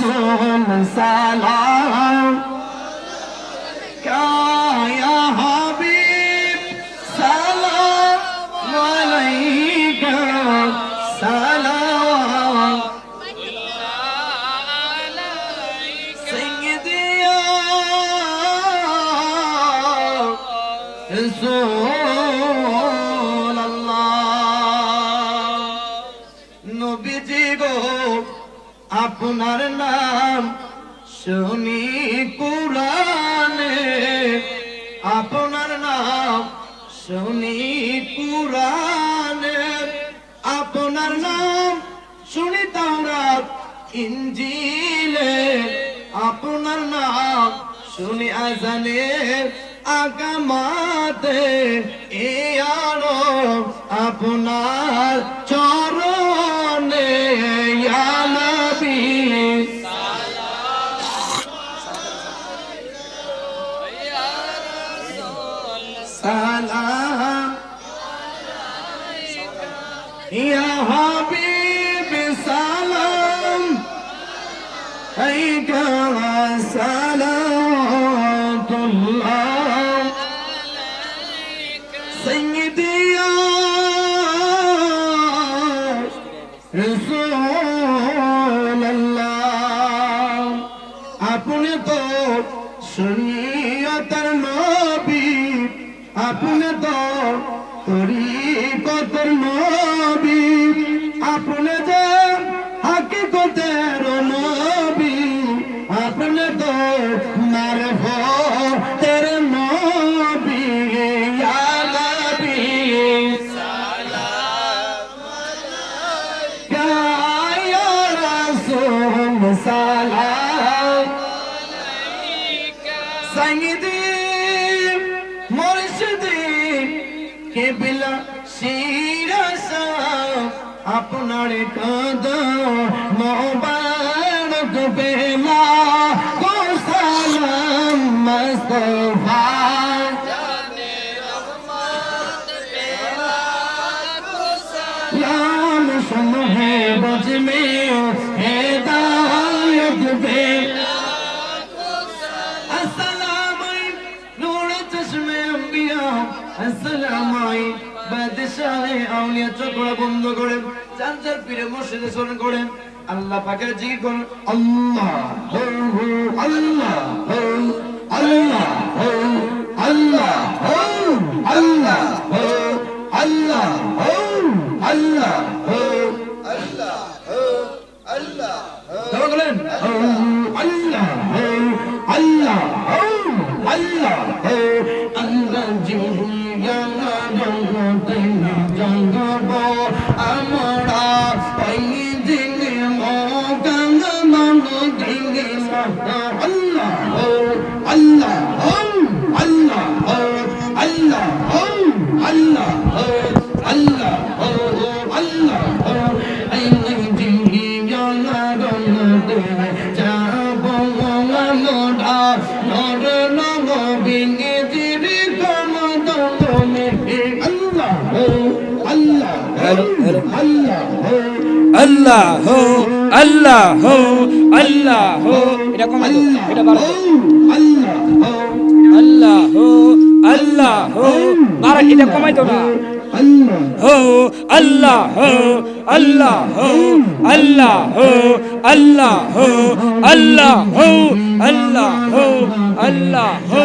رسول سلام. يا حبيب سلام عليك. سلام. سيدي يا رسول আপনার নাম শুনি কুরানে আপনার নাম শুনি কুরানে আপনার নাম শুনি তাওরাত ইঞ্জিলে আপনার নাম শুনি আজানে আগামাতে। এ আপনার ইয়া হাবিব, সালাম। আলাইকা সালাতুল্লাহ সাইয়্যিদি ইয়া রাসূলুল্লাহ। আপনি তো শরীয়তের নবী, আপনি তো তরিকতের কেবলা শিরসা আপনার কদ মোবারক বেলা গো সালাম মুস্তফা लाल समहे बज में हिदायत बे আউলিয়া চক্র বন্ধ করে চার চার পীরে মসজিদে স্মরণ করেন আল্লাহ পাকের জিকির করুন আল্লাহ হো হো আল্লাহ হো আল্লাহ হো আল্লাহ হো আল্লাহ হো আল্লাহ হো আল্লাহ হো তবে বলেন হো আল্লাহ আল্লাহ হো আল্লাহ হো আল্লাহ হো এটা কমে এটা বাড়ো আল্লাহ হো আল্লাহ হো বাড়া এটা কমাই তো না হো আল্লাহ হো আল্লাহ হো আল্লাহ হো আল্লাহ হো আল্লাহ হো আল্লাহ হো আল্লাহ হো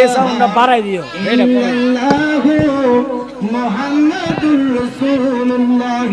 এই সাউন্ডটা বাড়াই দিও এটা। মোহাম্মদুর রাসূলুল্লাহ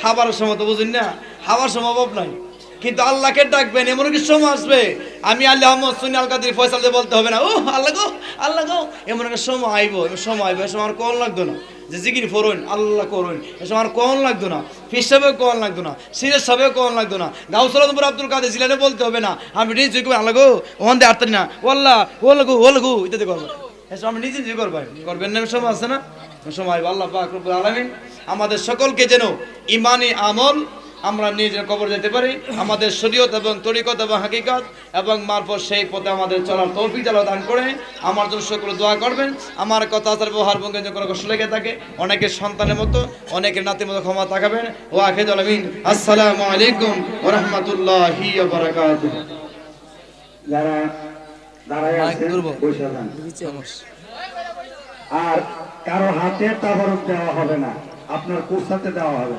খাবার সময় তো বুঝুন না খাবার সময় অভাব নাই। কিন্তু আল্লাহকে ডাকবেন, এমন কি সময় আসবে? আমি আল্লাহ সুনি আল কাদির ফয়সাল দিয়ে বলতে হবে না ও আল্লাহ গো আল্লাহ গো। এমন একটা সময় আইব সময় আইব, এ সময় আর কল লাগতো না। যে জিকির ফরুন আল্লাহ করুন, এ সময় আর কল লাগতো না। ফির সাহেবেও কল লাগতো না, সিরেজ সাহেবেও কল লাগতো না। গাউসলাদপুর আব্দুল কাদের জিলানে বলতে হবে না, আমি জিকির আল্লাহ গো ওখান দিয়ে আটতারি না। ও আল্লাহ ও লাগু ও লাগু ইত্যাদি করব এসব আমি নিজে নিজে করবেন। না সময় আল্লাহ আমাদের সকলকে যেন ইমানি আমল আমরা নিজের কবর যেতে পারি, আমাদের শরীয়ত এবং তরিকত এবং হাকিকত এবং মারফত সেই পথে আমাদের চলার তৌফিক জালা দান করে, আমার জন্য সকলে দোয়া করবেন। আমার কথা আচার ব্যবহার ভঙ্গি কোনো কষ্ট লেগে থাকে অনেকের সন্তানের মতো অনেকের নাতির মতো ক্ষমা তাকাবেন। ও আখে আলমিন আসসালামু আলাইকুম রাহমাতুল্লাহি যারা আর কারও হাতে তাবারক দেওয়া হবে না আপনার কোসাতে দেওয়া হবে।